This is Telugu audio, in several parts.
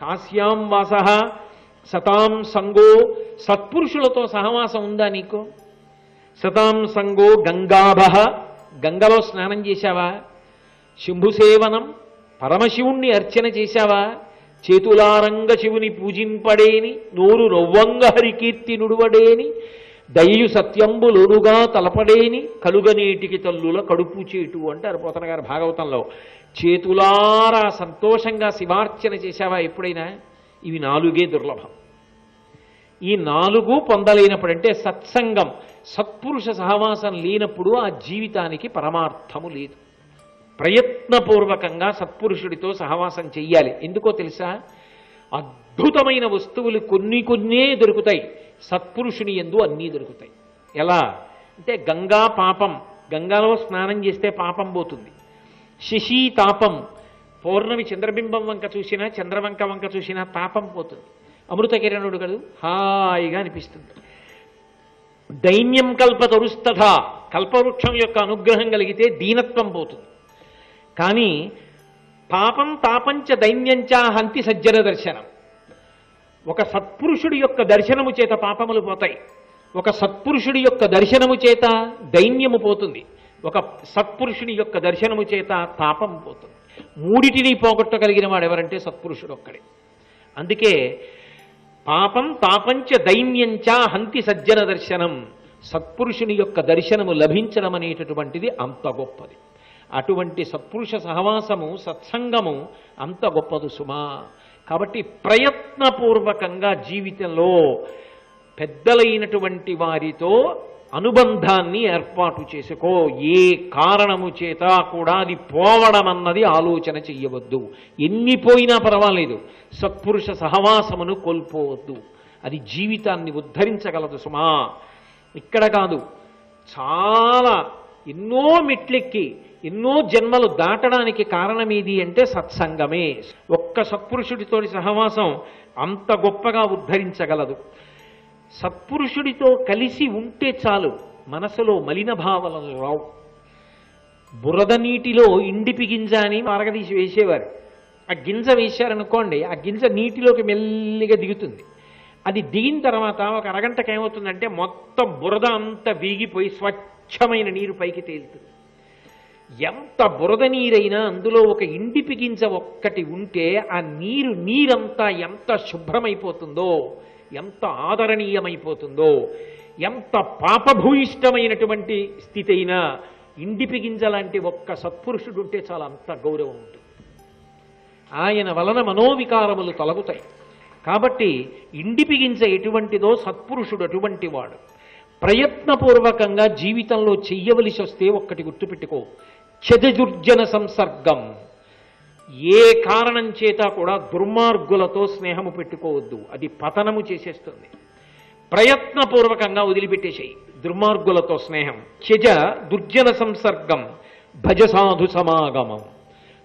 కాశ్యాం వాస సతాం సంగో సత్పురుషులతో సహవాసం ఉందా నీకు? సతాం సంగో గంగాభ గంగలో స్నానం చేశావా? శంభుసేవనం పరమశివుణ్ణి అర్చన చేశావా? చేతులారంగ శివుని పూజింపడేని నోరు రొవ్వంగ హరికీర్తి నుడువడేని దయు సత్యంబు లోనుగా తలపడేని కలుగనీటికి తల్లుల కడుపు చేటు అంటారు పోతన గారు భాగవతంలో. చేతులారా సంతోషంగా శివార్చన చేశావా ఎప్పుడైనా? ఇవి నాలుగే దుర్లభం. ఈ నాలుగు పొందలేనప్పుడు అంటే సత్సంగం సత్పురుష సహవాసం లేనప్పుడు ఆ జీవితానికి పరమార్థము లేదు. ప్రయత్నపూర్వకంగా సత్పురుషుడితో సహవాసం చెయ్యాలి. ఎందుకో తెలుసా? అద్భుతమైన వస్తువులు కొన్ని కొన్నే దొరుకుతాయి. సత్పురుషుని ఎందు అన్నీ దొరుకుతాయి. ఎలా? అంటే గంగా పాపం గంగాలో స్నానం చేస్తే పాపం పోతుంది. శశి తాపం పౌర్ణమి చంద్రబింబం వంక చూసినా చంద్రవంక వంక చూసినా తాపం పోతుంది. అమృత కిరణుడు కదూ? హాయిగా అనిపిస్తుంది. దైన్యం కల్ప తరుస్తథ కల్పవృక్షం యొక్క అనుగ్రహం కలిగితే దీనత్వం పోతుంది. కానీ పాపం తాపంచ దైన్యంచా హంతి సజ్జన దర్శనం. ఒక సత్పురుషుడి యొక్క దర్శనము చేత పాపములు పోతాయి. ఒక సత్పురుషుడి యొక్క దర్శనము చేత దైన్యము పోతుంది. ఒక సత్పురుషుని యొక్క దర్శనము చేత తాపం పోతుంది. మూడిటిని పోగొట్టగలిగిన వాడు ఎవరంటే సత్పురుషుడు ఒక్కడే. అందుకే పాపం తాపంచ దైన్యంచ హంతి సజ్జన దర్శనం సత్పురుషుని యొక్క దర్శనము లభించడం అనేటటువంటిది అంత గొప్పది. అటువంటి సత్పురుష సహవాసము సత్సంగము అంత గొప్పదు సుమా. కాబట్టి ప్రయత్నపూర్వకంగా జీవితంలో పెద్దలైనటువంటి వారితో అనుబంధాన్ని ఏర్పాటు చేసుకో. ఏ కారణము చేత కూడా అది పోవడం అన్నది ఆలోచన చెయ్యవద్దు. ఎన్ని పోయినా పర్వాలేదు. సత్పురుష సహవాసమును కోల్పోవద్దు. అది జీవితాన్ని ఉద్ధరించగలదు సుమా. ఇక్కడ కాదు. చాలా ఎన్నో మెట్లెక్కి ఎన్నో జన్మలు దాటడానికి కారణమేది అంటే సత్సంగమే. ఒక్క సత్పురుషుడితోని సహవాసం అంత గొప్పగా ఉద్ధరించగలదు. సత్పురుషుడితో కలిసి ఉంటే చాలు మనసులో మలిన భావనలు రావు. బురద నీటిలో ఇండిపి గింజ అని మరగదీసి వేసేవారు. ఆ గింజ వేశారనుకోండి ఆ గింజ నీటిలోకి మెల్లిగా దిగుతుంది. అది దిగిన తర్వాత ఒక అరగంటకి ఏమవుతుందంటే మొత్తం బురద అంతా వీగిపోయి స్వచ్ఛమైన నీరు పైకి తేలుతుంది. ఎంత బురద నీరైనా అందులో ఒక ఇండిపి గింజ ఒక్కటి ఉంటే ఆ నీరు నీరంతా ఎంత శుభ్రమైపోతుందో ఎంత ఆదరణీయమైపోతుందో ఎంత పాపభూయిష్టమైనటువంటి స్థితి అయినా ఇండిపి గింజ లాంటి ఒక్క సత్పురుషుడు ఉంటే చాలా అంత గౌరవం ఉంటుంది. ఆయన వలన మనోవికారములు తొలగుతాయి. కాబట్టి ఇండిపి గింజ ఎటువంటిదో సత్పురుషుడు అటువంటి వాడు ప్రయత్నపూర్వకంగా జీవితంలో చెయ్యవలసి వస్తే ఒక్కటి గుర్తుపెట్టుకో. చతుర్జన సంసర్గం. ఏ కారణం చేత కూడా దుర్మార్గులతో స్నేహము పెట్టుకోవద్దు. అది పతనము చేసేస్తుంది. ప్రయత్నపూర్వకంగా వదిలిపెట్టేసేయి. దుర్మార్గులతో స్నేహం. చెజ దుర్జన సంసర్గం. భజ సాధు సమాగమం.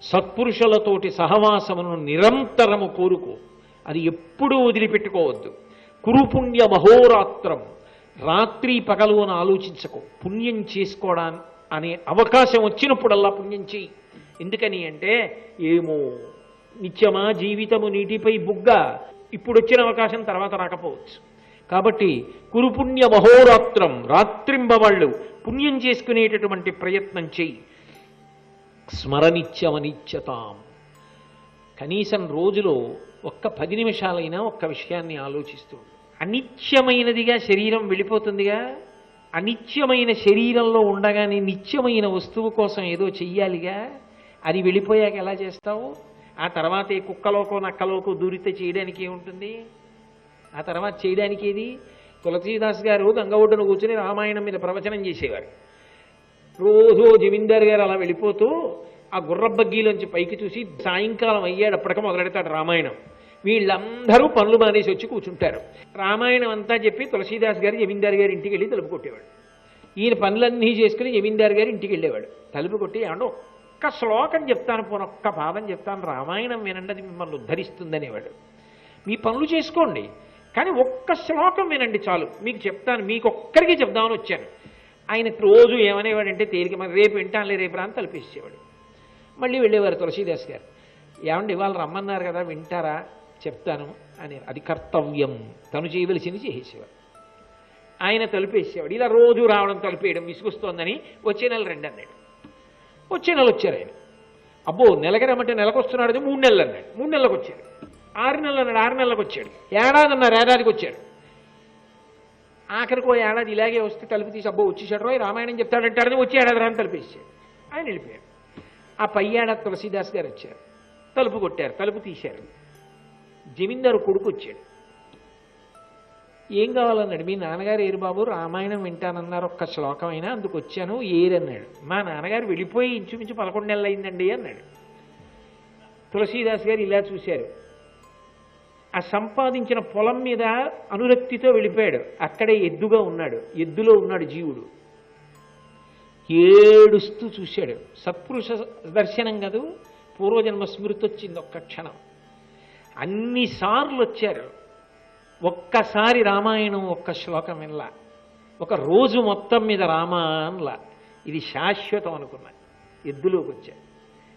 సత్పురుషులతోటి సహవాసమును నిరంతరము కోరుకో. అది ఎప్పుడూ వదిలిపెట్టుకోవద్దు. కురుపుణ్య మహోరాత్రం. రాత్రి పగలు అని ఆలోచించకు. పుణ్యం చేసుకోవడానికి అనే అవకాశం వచ్చినప్పుడల్లా పుణ్యం చేయి. ఎందుకని అంటే ఏమో నిత్యమా జీవితము నీటిపై బుగ్గ ఇప్పుడు వచ్చిన అవకాశం తర్వాత రాకపోవచ్చు. కాబట్టి కురుపుణ్య మహోరాత్రం రాత్రింబవాళ్ళు పుణ్యం చేసుకునేటటువంటి ప్రయత్నం చేయి. స్మరనిత్యమనిత్యతాం కనీసం రోజులో ఒక్క పది నిమిషాలైనా ఒక్క విషయాన్ని ఆలోచిస్తూ అనిత్యమైనదిగా శరీరం వెళ్ళిపోతుందిగా. అనిత్యమైన శరీరంలో ఉండగానే నిత్యమైన వస్తువు కోసం ఏదో చెయ్యాలిగా? అది వెళ్ళిపోయాక ఎలా చేస్తావు? ఆ తర్వాత ఏ కుక్కలోకో నక్కలోకో దూరితే చేయడానికి ఏముంటుంది? ఆ తర్వాత చేయడానికి ఏది? తులసీదాస్ గారు గంగ ఒడ్డున కూర్చుని రామాయణం మీద ప్రవచనం చేసేవారు. రోజు జమీందార్ గారు అలా వెళ్ళిపోతూ ఆ గుర్రబగ్గీలోంచి పైకి చూసి సాయంకాలం అయ్యేటప్పటిక మొదలెడతాడు రామాయణం. వీళ్ళందరూ పనులు మానేసి వచ్చి కూర్చుంటారు. రామాయణం అంతా చెప్పి తులసీదాస్ గారు జమీందార్ గారి ఇంటికి వెళ్ళి తలుపు కొట్టేవాడు. ఈయన పనులన్నీ చేసుకుని జమీందార్ గారి ఇంటికి వెళ్ళేవాడు. తలుపు కొట్టి ఏమంటే ఒక్క శ్లోకం చెప్తాను పోనొక్క ఒక్క పాదం చెప్తాను రామాయణం వినండి అది మిమ్మల్ని ఉద్ధరిస్తుందనేవాడు. మీ పనులు చేసుకోండి కానీ ఒక్క శ్లోకం వినండి చాలు. మీకు చెప్తాను మీకు ఒక్కరికి చెప్దామని వచ్చాను. ఆయన రోజు ఏమనేవాడంటే తేలిక మరి రేపు వింటానులే రేపు రాని తలపేసేవాడు మళ్ళీ వెళ్ళేవారు తులసీదాస్ గారు. ఏమండి ఇవాళ రమ్మన్నారు కదా వింటారా? చెప్తాను అని అది కర్తవ్యం. తను చేయవలసింది చేసేసేవాడు ఆయన తలుపేసేవాడు. ఇలా రోజు రావడం తలుపేయడం విసుగుస్తోందని వచ్చే నెల రెండు అన్నాడు. వచ్చే నెల వచ్చారు ఆయన. అబ్బో నెలకి రమ్మంటే నెలకు వస్తున్నాడు అది మూడు నెలలు అన్నాడు. మూడు నెలలకు వచ్చాడు. ఆరు నెలలు అన్నాడు ఆరు నెలలకు వచ్చాడు. ఏడాది అన్నారు ఏడాదికి వచ్చాడు. ఆఖరికి ఓ ఏడాది ఇలాగే వస్తే తలుపు తీసి అబ్బో వచ్చేసాడు రోయ్ రామాయణం చెప్తాడంటాడని వచ్చి ఏడాది రాని తలుపేసాడు ఆయన వెళ్ళిపోయాడు. ఆ పై ఏడాది తులసీదాస్ గారు వచ్చారు. తలుపు కొట్టారు తలుపు తీశారు. జమీందారు కొడుకు వచ్చాడు ఏం కావాలన్నాడు? మీ నాన్నగారు ఏరు బాబు రామాయణం వింటానన్నారు ఒక్క శ్లోకమైనా అందుకు వచ్చాను ఏరన్నాడు. మా నాన్నగారు వెళ్ళిపోయి ఇంచుమించు పదకొండు నెలలు అయిందండి అన్నాడు. తులసీదాస్ గారు ఇలా చూశారు. ఆ సంపాదించిన పొలం మీద అనురక్తితో వెళ్ళిపోయాడు. అక్కడే ఎద్దుగా ఉన్నాడు. ఎద్దులో ఉన్నాడు జీవుడు. ఏడుస్తూ చూశాడు. సత్పురుష దర్శనం కదూ? పూర్వజన్మ స్మృతి వచ్చింది ఒక్క క్షణం. అన్నిసార్లు వచ్చారు. ఒక్కసారి రామాయణం ఒక్క శ్లోకం వినలా. ఒక రోజు మొత్తం మీద రామాన్లా ఇది శాశ్వతం అనుకున్నా. ఎద్దులోకి వచ్చా.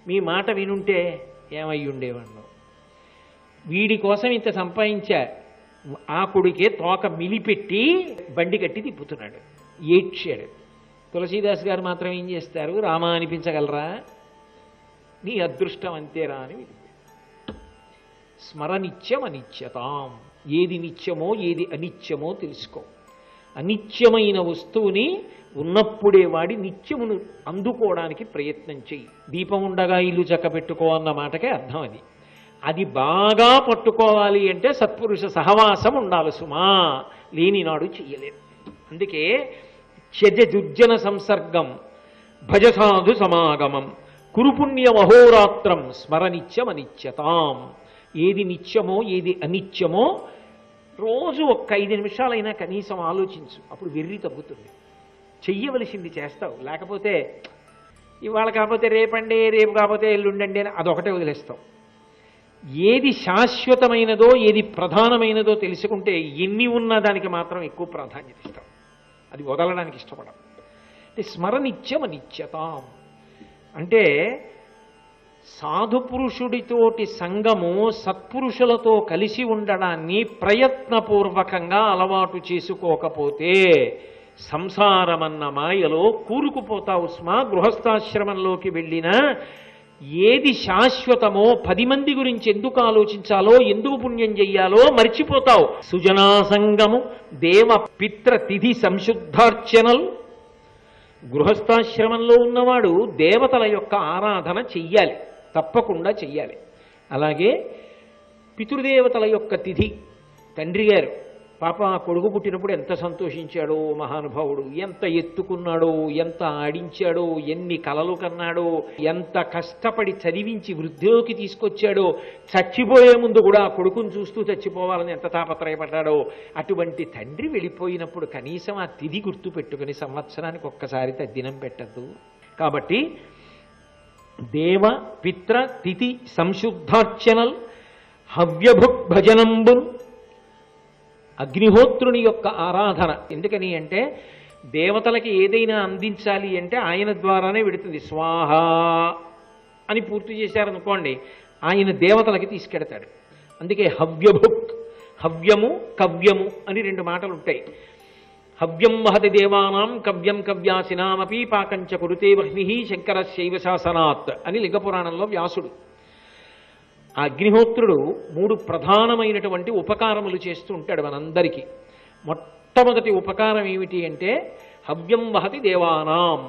మీ మాట వినుంటే ఏమై ఉండేవాడు వీడి కోసం ఇంత సంపాదించా. ఆ కొడుకే తోక మిలిపెట్టి బండి కట్టి తిప్పుతున్నాడు. ఏడ్చాడు. తులసీదాస్ గారు మాత్రం ఏం చేస్తారు? రామా అనిపించగలరా? నీ అదృష్టం అంతేరా అని స్మరనిత్యం అనిత్యతాం ఏది నిత్యమో ఏది అనిత్యమో తెలుసుకో. అనిత్యమైన వస్తువుని ఉన్నప్పుడే వాడి నిత్యమును అందుకోవడానికి ప్రయత్నం చెయ్యి. దీపం ఉండగా ఇల్లు చక్క పెట్టుకో అన్న మాటకే అర్థం అది. అది బాగా పట్టుకోవాలి అంటే సత్పురుష సహవాసం ఉండాలి సుమా. లేనినాడు చెయ్యలేదు అందుకే త్యజుజ్జన సంసర్గం భజసాధు సమాగమం కురుపుణ్య మహోరాత్రం స్మరనిత్యం అనిత్యతాం ఏది నిత్యమో ఏది అనిత్యమో రోజు ఒక్క ఐదు నిమిషాలైనా కనీసం ఆలోచించు. అప్పుడు వెర్రి తగ్గుతుంది. చెయ్యవలసింది చేస్తావు. లేకపోతే ఇవాళ కాకపోతే రేపండి రేపు కాకపోతే ఎల్లుండండి అని అదొకటే వదిలేస్తావు. ఏది శాశ్వతమైనదో ఏది ప్రధానమైనదో తెలుసుకుంటే ఎన్ని ఉన్నా దానికి మాత్రం ఎక్కువ ప్రాధాన్యత ఇస్తాం అది వదలడానికి ఇష్టపడం అంటే స్మరణిత్యం అనిత్యతాం అంటే సాధు పురుషుడితోటి సంగము సత్పురుషులతో కలిసి ఉండడాన్ని ప్రయత్నపూర్వకంగా అలవాటు చేసుకోకపోతే సంసారమన్న మాయలో కూరుకుపోతావు స్మా గృహస్థాశ్రమంలోకి వెళ్ళినా ఏది శాశ్వతమో పది మంది గురించి ఎందుకు ఆలోచించాలో ఎందుకు పుణ్యం చెయ్యాలో మర్చిపోతావు. సుజనాసంగము దేవ పిత్ర తిథి సంశుద్ధార్చనలు గృహస్థాశ్రమంలో ఉన్నవాడు దేవతల యొక్క ఆరాధన చెయ్యాలి. తప్పకుండా చెయ్యాలి. అలాగే పితృదేవతల యొక్క తిథి. తండ్రి గారు పాప ఆ కొడుకు పుట్టినప్పుడు ఎంత సంతోషించాడో మహానుభావుడు ఎంత ఎత్తుకున్నాడో ఎంత ఆడించాడో ఎన్ని కలలు కన్నాడో ఎంత కష్టపడి చదివించి వృద్ధిలోకి తీసుకొచ్చాడో చచ్చిపోయే ముందు కూడా ఆ కొడుకును చూస్తూ చచ్చిపోవాలని ఎంత తాపత్రయపడ్డాడో అటువంటి తండ్రి వెళ్ళిపోయినప్పుడు కనీసం ఆ తిథి గుర్తు పెట్టుకుని సంవత్సరానికి ఒక్కసారి తద్దినం పెట్టద్దు. కాబట్టి దేవ పిత్ర తిథి సంశుద్ధార్చనల్ హవ్యభుక్ భజనంబున్ అగ్నిహోత్రుని యొక్క ఆరాధన. ఎందుకని అంటే దేవతలకి ఏదైనా అందించాలి అంటే ఆయన ద్వారానే విడుతుంది. స్వాహ అని పూర్తి చేశారనుకోండి ఆయన దేవతలకి తీసుకెడతాడు. అందుకే హవ్యభుక్ హవ్యము కవ్యము అని రెండు మాటలు ఉంటాయి హవ్యం వహతి దేవానాం కవ్యం కవ్యాసినామపి పాకంచ కురుతే వహ్ని శంకర శైవ శాసనాత్ అని లింగపురాణంలో వ్యాసుడు ఆ అగ్నిహోత్రుడు మూడు ప్రధానమైనటువంటి ఉపకారములు చేస్తూ ఉంటాడు మనందరికీ. మొట్టమొదటి ఉపకారం ఏమిటి అంటే హవ్యం వహతి దేవానాం.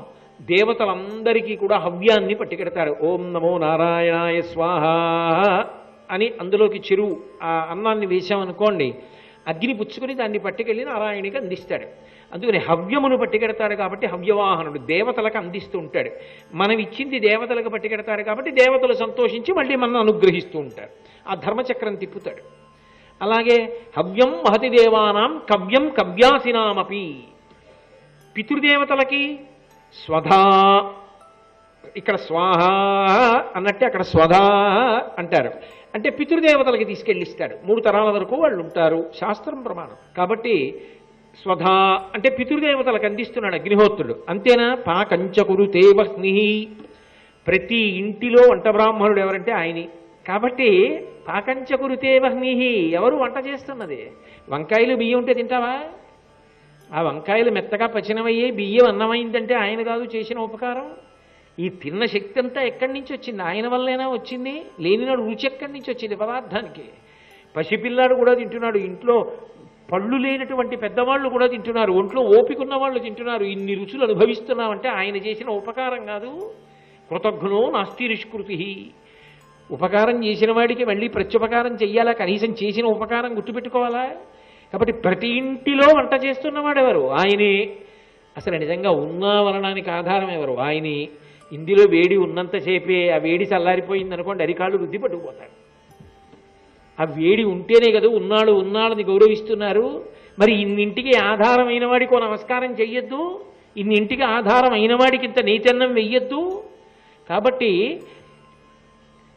దేవతలందరికీ కూడా హవ్యాన్ని పట్టుకెడతాడు ఓం నమో నారాయణాయ స్వాహ అని అందులోకి చెరువు ఆ అన్నాన్ని వేశామనుకోండి అగ్ని పుచ్చుకొని దాన్ని పట్టుకెళ్ళి నారాయణికి అందిస్తాడు. అందుకని హవ్యమును పట్టుకెడతాడు కాబట్టి హవ్యవాహనుడు దేవతలకు అందిస్తూ ఉంటాడు మనం ఇచ్చింది దేవతలకు పట్టుకెడతాడు కాబట్టి దేవతలు సంతోషించి మళ్ళీ మనం అనుగ్రహిస్తూ ఉంటారు. ఆ ధర్మచక్రం తిప్పుతాడు. అలాగే హవ్యం మహతి దేవానాం కవ్యం కవ్యాసినామపి. పితృదేవతలకి స్వధా ఇక్కడ స్వాహ అన్నట్టే అక్కడ స్వధా అంటారు. అంటే పితృదేవతలకి తీసుకెళ్ళిస్తాడు. మూడు తరాల వరకు వాళ్ళు ఉంటారు శాస్త్రం ప్రమాణం. కాబట్టి స్వధా అంటే పితృదేవతలకు అందిస్తున్నాడు అగ్నిహోత్రుడు. అంతేనా? పాకంచకురు తేవహ్ని ప్రతి ఇంటిలో వంట బ్రాహ్మణుడు ఎవరంటే ఆయనే. కాబట్టి పాకంచకురు కురితే ఎవరు వంట చేస్తున్నది? వంకాయలు బియ్యం ఉంటే తింటావా? ఆ వంకాయలు మెత్తగా పచనమయ్యే బియ్యం అన్నమైందంటే ఆయన కాదు చేసిన ఉపకారం. ఈ తిన్న శక్తి అంతా ఎక్కడి నుంచి వచ్చింది? ఆయన వల్లేనా వచ్చింది? లేనినాడు రుచి ఎక్కడి నుంచి వచ్చింది పదార్థానికి? పసిపిల్లాడు కూడా తింటున్నాడు ఇంట్లో. పళ్ళు లేనటువంటి పెద్దవాళ్ళు కూడా తింటున్నారు. ఒంట్లో ఓపిక ఉన్న వాళ్ళు తింటున్నారు. ఇన్ని రుచులు అనుభవిస్తున్నామంటే ఆయన చేసిన ఉపకారం కాదు. కృతజ్ఞో నాస్తి నిష్కృతి. ఉపకారం చేసిన వాడికి మళ్ళీ ప్రత్యుపకారం చెయ్యాలా? కనీసం చేసిన ఉపకారం గుర్తుపెట్టుకోవాలా? కాబట్టి ప్రతి ఇంటిలో వంట చేస్తున్నవాడెవరు ఆయనే. అసలు నిజంగా ఉన్నావనడానికి ఆధారం ఎవరు? ఆయనే. ఇందులో వేడి ఉన్నంతసేపే ఆ వేడి చల్లారిపోయింది అనుకోండి అరికాళ్ళు రుద్ది పట్టుకుపోతాడు. ఆ వేడి ఉంటేనే కదా ఉన్నాడు ఉన్నాడని గౌరవిస్తున్నారు. మరి ఇన్నింటికి ఆధారమైన వాడికి నమస్కారం చెయ్యొద్దు. ఇన్నింటికి ఆధారం అయిన వాడికి ఇంత నీతన్నం వెయ్యొద్దు. కాబట్టి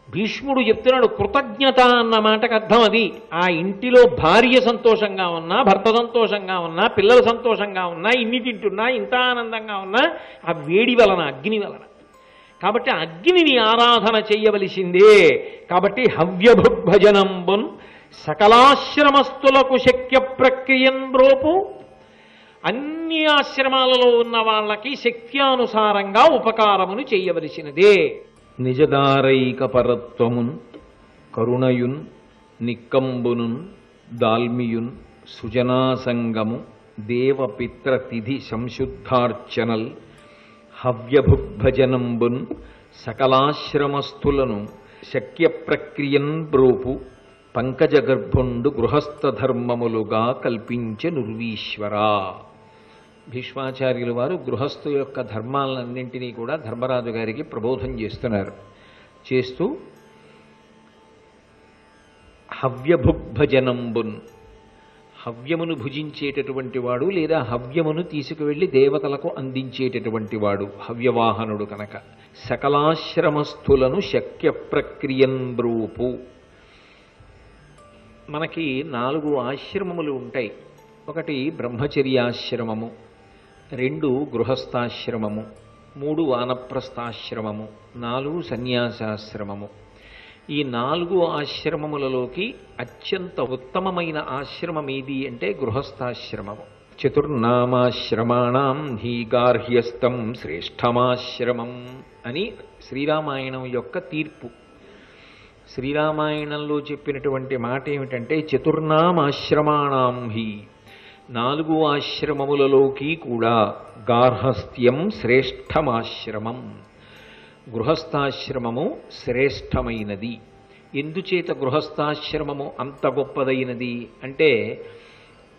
భీష్ముడు చెప్తున్నాడు కృతజ్ఞత అన్న మాటకు అర్థం అది. ఆ ఇంటిలో భార్య సంతోషంగా ఉన్నా భర్త సంతోషంగా ఉన్నా పిల్లలు సంతోషంగా ఉన్నా ఇన్ని తింటున్నా ఇంత ఆనందంగా ఉన్నా ఆ వేడి వలన అగ్ని వలన. కాబట్టి అగ్నిని ఆరాధన చేయవలసిందే. కాబట్టి హవ్యభుగ్భజనంబున్ సకలాశ్రమస్తులకు శక్య ప్రక్రియం బ్రోపు. అన్ని ఆశ్రమాలలో ఉన్న వాళ్ళకి శక్త్యానుసారంగా ఉపకారమును చేయవలసినదే. నిజదారైక పరత్వమున్ కరుణయున్ నిక్కంబునున్ దాల్మియున్ సుజనాసంగము దేవపిత్ర తిథి సంశుద్ధార్చనల్ హవ్యభుగ్భజనంబున్ సకలాశ్రమస్థులను శక్య ప్రక్రియన్ బ్రోపు పంకజగర్భుండు గృహస్థధర్మములుగా కల్పించే నుర్వీశ్వరా. భీష్మాచార్యులు వారు గృహస్థు యొక్క ధర్మాలన్నింటినీ కూడా ధర్మరాజు గారికి ప్రబోధం చేస్తున్నారు. చేస్తూ హవ్యభుగ్భజనంబున్ హవ్యమును భుజించేటటువంటి వాడు లేదా హవ్యమును తీసుకువెళ్ళి దేవతలకు అందించేటటువంటి వాడు హవ్యవాహనుడు కనుక. సకలాశ్రమస్థులను శక్య ప్రక్రియన్ బ్రూపు. మనకి నాలుగు ఆశ్రమములు ఉంటాయి. ఒకటి బ్రహ్మచర్యాశ్రమము రెండు గృహస్థాశ్రమము మూడు వానప్రస్థాశ్రమము నాలుగు సన్యాసాశ్రమము. ఈ నాలుగు ఆశ్రమములలోకి అత్యంత ఉత్తమమైన ఆశ్రమం ఏది అంటే గృహస్థాశ్రమము చతుర్నామాశ్రమాణం హీ గార్హ్యస్థం శ్రేష్టమాశ్రమం అని శ్రీరామాయణం యొక్క తీర్పు. శ్రీరామాయణంలో చెప్పినటువంటి మాట ఏమిటంటే చతుర్నామాశ్రమాణం హి. నాలుగు ఆశ్రమములలోకి కూడా గార్హస్థ్యం శ్రేష్టమాశ్రమం. గృహస్థాశ్రమము శ్రేష్టమైనది. ఎందుచేత గృహస్థాశ్రమము అంత గొప్పదైనది? అంటే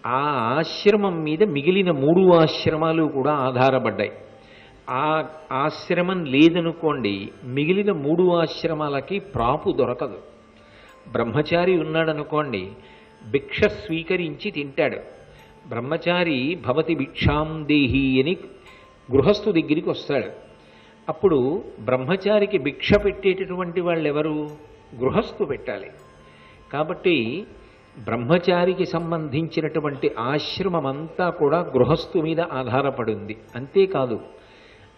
ఆ ఆశ్రమం మీద మిగిలిన మూడు ఆశ్రమాలు కూడా ఆధారపడ్డాయి. ఆ ఆశ్రమం లేదనుకోండి మిగిలిన మూడు ఆశ్రమాలకి ప్రాపు దొరకదు. బ్రహ్మచారి ఉన్నాడనుకోండి భిక్ష స్వీకరించి తింటాడు. బ్రహ్మచారి భవతి భిక్షాం దేహి అని గృహస్థు దగ్గరికి వస్తాడు. అప్పుడు బ్రహ్మచారికి భిక్ష పెట్టేటటువంటి వాళ్ళు ఎవరు గృహస్థు పెట్టాలి. కాబట్టి బ్రహ్మచారికి సంబంధించినటువంటి ఆశ్రమం అంతా కూడా గృహస్థు మీద ఆధారపడింది. అంతేకాదు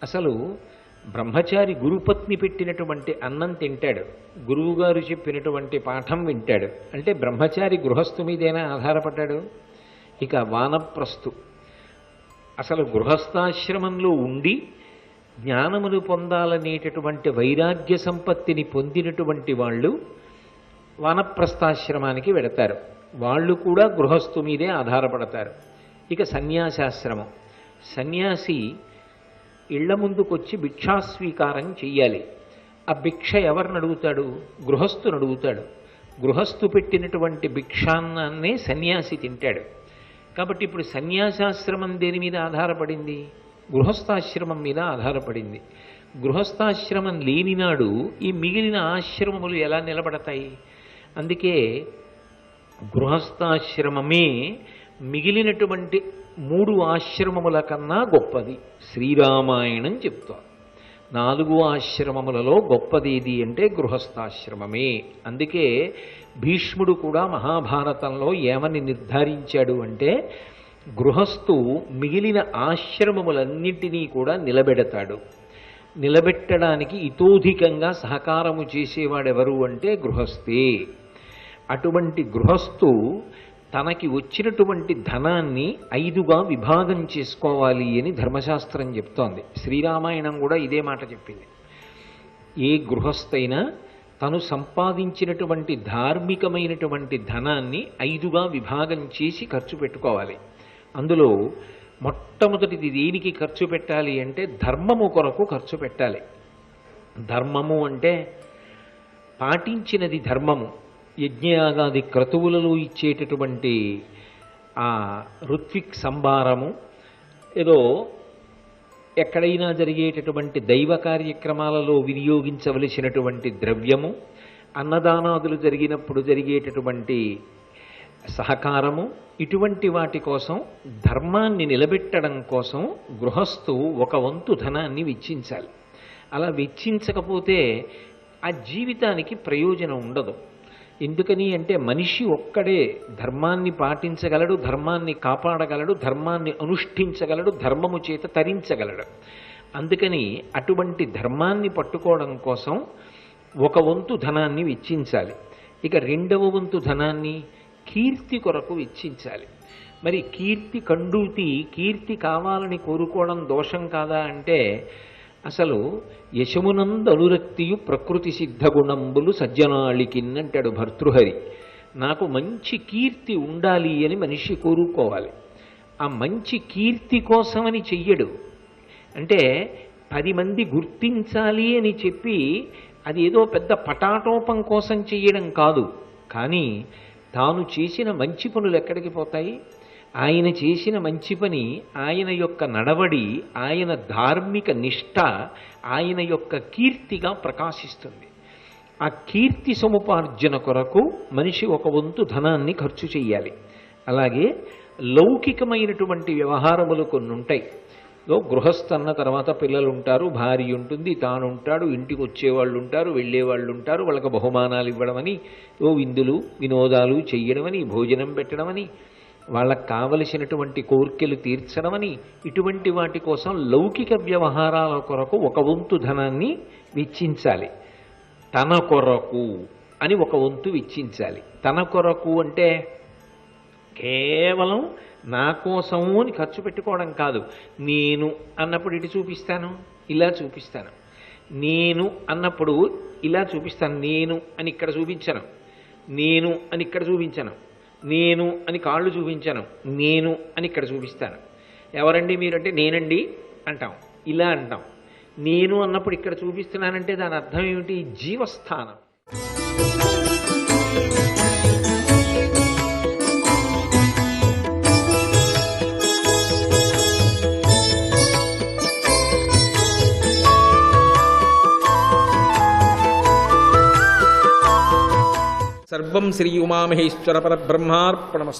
అసలు బ్రహ్మచారి గురుపత్ని పెట్టినటువంటి అన్నం తింటాడు. గురువుగారు చెప్పినటువంటి పాఠం వింటాడు. అంటే బ్రహ్మచారి గృహస్థు మీదైనా ఆధారపడ్డాడు? ఇక వానప్రస్థు. అసలు గృహస్థాశ్రమంలో ఉండి జ్ఞానమును పొందాలనేటటువంటి వైరాగ్య సంపత్తిని పొందినటువంటి వాళ్ళు వానప్రస్థాశ్రమానికి వెడతారు వాళ్ళు కూడా గృహస్థు మీదే ఆధారపడతారు. ఇక సన్యాసాశ్రమం. సన్యాసి ఇళ్ళ ముందుకొచ్చి భిక్షాస్వీకారం చెయ్యాలి. ఆ భిక్ష ఎవరిని అడుగుతాడు? గృహస్థుని అడుగుతాడు. గృహస్థు పెట్టినటువంటి భిక్షాన్నాన్నే సన్యాసి తింటాడు. కాబట్టి ఇప్పుడు సన్యాసాశ్రమం దేని మీద ఆధారపడింది? గృహస్థాశ్రమం మీద ఆధారపడింది. గృహస్థాశ్రమం లేనినాడు ఈ మిగిలిన ఆశ్రమములు ఎలా నిలబడతాయి? అందుకే గృహస్థాశ్రమమే మిగిలినటువంటి మూడు ఆశ్రమముల కన్నా గొప్పది. శ్రీరామాయణం చెప్తారు నాలుగు ఆశ్రమములలో గొప్పదేది అంటే గృహస్థాశ్రమమే. అందుకే భీష్ముడు కూడా మహాభారతంలో ఏమని నిర్ధారించాడు అంటే గృహస్థు మిగిలిన ఆశ్రమములన్నింటినీ కూడా నిలబెడతాడు. నిలబెట్టడానికి ఇతోధికంగా సహకారము చేసేవాడెవరు అంటే గృహస్థే. అటువంటి గృహస్థు తనకి వచ్చినటువంటి ధనాన్ని ఐదుగా విభాగం చేసుకోవాలి అని ధర్మశాస్త్రం చెప్తోంది. శ్రీరామాయణం కూడా ఇదే మాట చెప్పింది. ఏ గృహస్థైనా తను సంపాదించినటువంటి ధార్మికమైనటువంటి ధనాన్ని ఐదుగా విభాగం చేసి ఖర్చు పెట్టుకోవాలి. అందులో మొట్టమొదటిది దేనికి ఖర్చు పెట్టాలి అంటే ధర్మము కొరకు ఖర్చు పెట్టాలి. ధర్మము అంటే పాటించినది ధర్మము. యజ్ఞయాగాది క్రతువులలో ఇచ్చేటటువంటి ఆ ఋత్విక్ సంభారము ఏదో ఎక్కడైనా జరిగేటటువంటి దైవ కార్యక్రమాలలో వినియోగించవలసినటువంటి ద్రవ్యము అన్నదానాదులు జరిగినప్పుడు జరిగేటటువంటి సహకారము ఇటువంటి వాటి కోసం ధర్మాన్ని నిలబెట్టడం కోసం గృహస్థు ఒక వంతు ధనాన్ని వెచ్చించాలి. అలా వెచ్చించకపోతే ఆ జీవితానికి ప్రయోజనం ఉండదు. ఎందుకని అంటే మనిషి ఒక్కడే ధర్మాన్ని పాటించగలడు ధర్మాన్ని కాపాడగలడు ధర్మాన్ని అనుష్ఠించగలడు ధర్మము చేత తరించగలడు. అందుకని అటువంటి ధర్మాన్ని పట్టుకోవడం కోసం ఒక వంతు ధనాన్ని వెచ్చించాలి. ఇక రెండవ వంతు ధనాన్ని కీర్తి కొరకు ఇచ్చించాలి. మరి కీర్తి కండూతి కీర్తి కావాలని కోరుకోవడం దోషం కాదా అంటే అసలు యశమునందనురక్తియు ప్రకృతి సిద్ధ గుణంబులు సజ్జనాళికిన్నంటాడు భర్తృహరి. నాకు మంచి కీర్తి ఉండాలి అని మనిషి కోరుకోవాలి. ఆ మంచి కీర్తి కోసమని చెయ్యడు. అంటే పది మంది గుర్తించాలి అని చెప్పి అది ఏదో పెద్ద పటాటోపం కోసం చెయ్యడం కాదు. కానీ తాను చేసిన మంచి పనులు ఎక్కడికి పోతాయి? ఆయన చేసిన మంచి పని ఆయన యొక్క నడవడి ఆయన ధార్మిక నిష్ఠ ఆయన యొక్క కీర్తిగా ప్రకాశిస్తుంది. ఆ కీర్తి సముపార్జన కొరకు మనిషి ఒక వంతు ధనాన్ని ఖర్చు చేయాలి. అలాగే లౌకికమైనటువంటి వ్యవహారములు కొన్ని ఉంటాయి లో గృహస్థ అన్న తర్వాత పిల్లలు ఉంటారు భార్య ఉంటుంది తాను ఉంటాడు ఇంటికి వచ్చేవాళ్ళు ఉంటారు వెళ్ళేవాళ్ళు ఉంటారు వాళ్ళకి బహుమానాలు ఇవ్వడమని ఓ విందులు వినోదాలు చెయ్యడమని భోజనం పెట్టడమని వాళ్ళకు కావలసినటువంటి కోర్కెలు తీర్చడమని ఇటువంటి వాటి కోసం లౌకిక వ్యవహారాల కొరకు ఒక వంతు ధనాన్ని వెచ్చించాలి. తన కొరకు అని ఒక వంతు వెచ్చించాలి. తన కొరకు అంటే కేవలం నా కోసం అని ఖర్చు పెట్టుకోవడం కాదు. నేను అన్నప్పుడు ఇటు చూపిస్తాను ఇలా చూపిస్తాను. నేను అన్నప్పుడు ఇలా చూపిస్తాను నేను అని ఇక్కడ చూపించను. నేను అని ఇక్కడ చూపించను. నేను అని కాళ్ళు చూపించను. నేను అని ఇక్కడ చూపిస్తాను. ఎవరండి మీరంటే నేనండి అంటాం. ఇలా అంటాం. నేను అన్నప్పుడు ఇక్కడ చూపిస్తున్నానంటే దాని అర్థం ఏమిటి? జీవస్థానం. सर्व श्री उमामहेश्वर परब्रह्मार्पणमस्तु